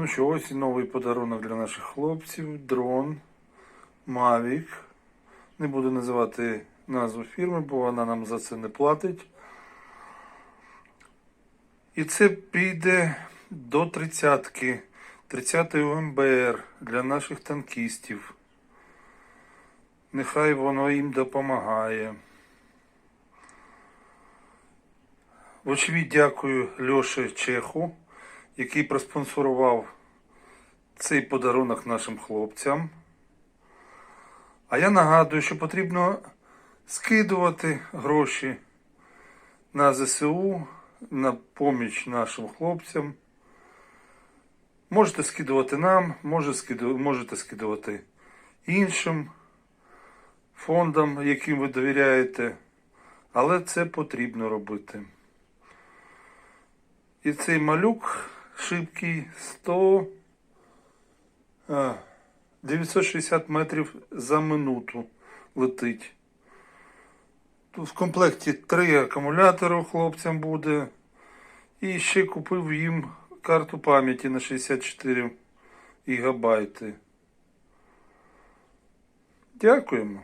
Ну що, ось і новий подарунок для наших хлопців. Дрон Mavic. Не буду називати назву фірми, бо вона нам за це не платить. І це піде до тридцятки. 30 УМБР для наших танкістів. Нехай воно їм допомагає. Вочевидь, дякую Льоші Чеху, який проспонсорував цей подарунок нашим хлопцям. А я нагадую, що потрібно скидувати гроші на ЗСУ, на поміч нашим хлопцям. Можете скидувати нам, можете скидувати іншим фондам, яким ви довіряєте, але це потрібно робити. І цей малюк шибкий 100, 960 метрів за минуту летить. Тут в комплекті три акумулятори хлопцям буде. І ще купив їм карту пам'яті на 64 гігабайти. Дякуємо.